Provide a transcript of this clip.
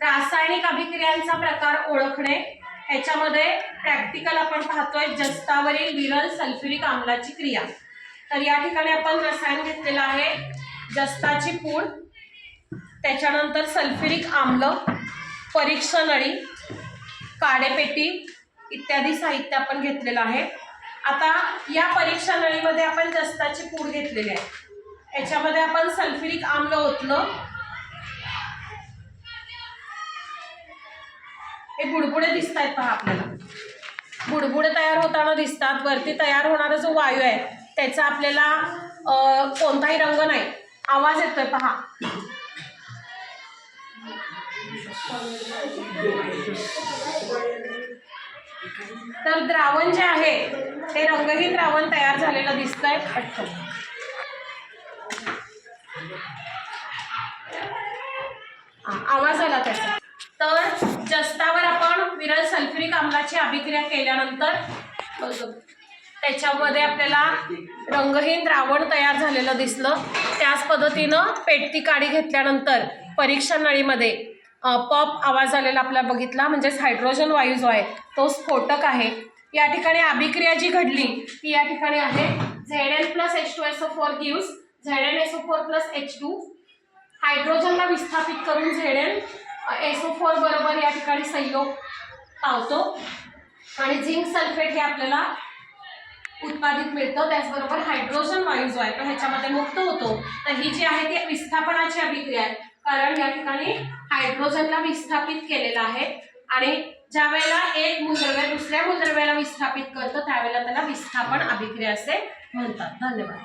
रासायनिक अभिक्रियांचा प्रकार ओळखणे. ह्याच्यामध्ये प्रॅक्टिकल आपण पाहतोय जस्तावरील विरल सल्फ्युरिक आम्लाची क्रिया. तर या ठिकाणी आपण रसायन घेतलेलं आहे. जस्ताची पूड त्याच्यानंतर सल्फ्युरिक आम्ल परीक्षणळी काडेपेटी इत्यादी साहित्य आपण घेतलेलं आहे. आता या परीक्षा नळीमध्ये आपण जस्ताची पूड घेतलेली आहे. याच्यामध्ये आपण सल्फ्युरिक आम्ल ओतलं. हे बुडबुडे दिसत आहेत पहा आपल्याला. बुडबुडे तयार होताना दिसतात वरती तयार होणारा जो वायू आहे त्याचा आपल्याला कोणताही रंग नाही. आवाज येतोय पहा. तर द्रावण जे आहे ते रंगहीन द्रावण तयार झालेलं दिसतंय. पटकन. आवाज आला त्याचा. तर जस्तावर आपण विरल सल्फ्युरिक आम्लाची अभिक्रिया केल्यानंतर त्याच्यामध्ये आपल्याला रंगहीन द्रावण तयार झालेलं दिसलं. त्याच पद्धतीनं पेटती काडी घेतल्यानंतर परीक्षा नळीमध्ये पॉप आवाज आलेला आपल्या बघितला म्हणजेच हायड्रोजन वायू जो आहे तो स्फोटक आहे. या ठिकाणी अभिक्रिया जी घडली ती या ठिकाणी आहे. Z N plus H two S O four gives Z N S O four plus H two. हायड्रोजनला विस्थापित करून झेड एन एसओ फोर बरोबर या ठिकाणी संयोग पावतो. आणि झिंक सल्फेट हे आपल्याला उत्पादित मिळतं. त्याचबरोबर हायड्रोजन वायू जो आहे तो ह्याच्यामध्ये मुक्त होतो. तर ही जी आहे ती विस्थापनाची अभिक्रिया आहे. कारण या ठिकाणी हायड्रोजनला विस्थापित केलेलं आहे. आणि ज्या वेळेला एक मूलद्रव्य दुसऱ्या मूलद्रव्याला विस्थापित करतो त्यावेळेला त्याला विस्थापन अभिक्रिया असे म्हणतात. धन्यवाद.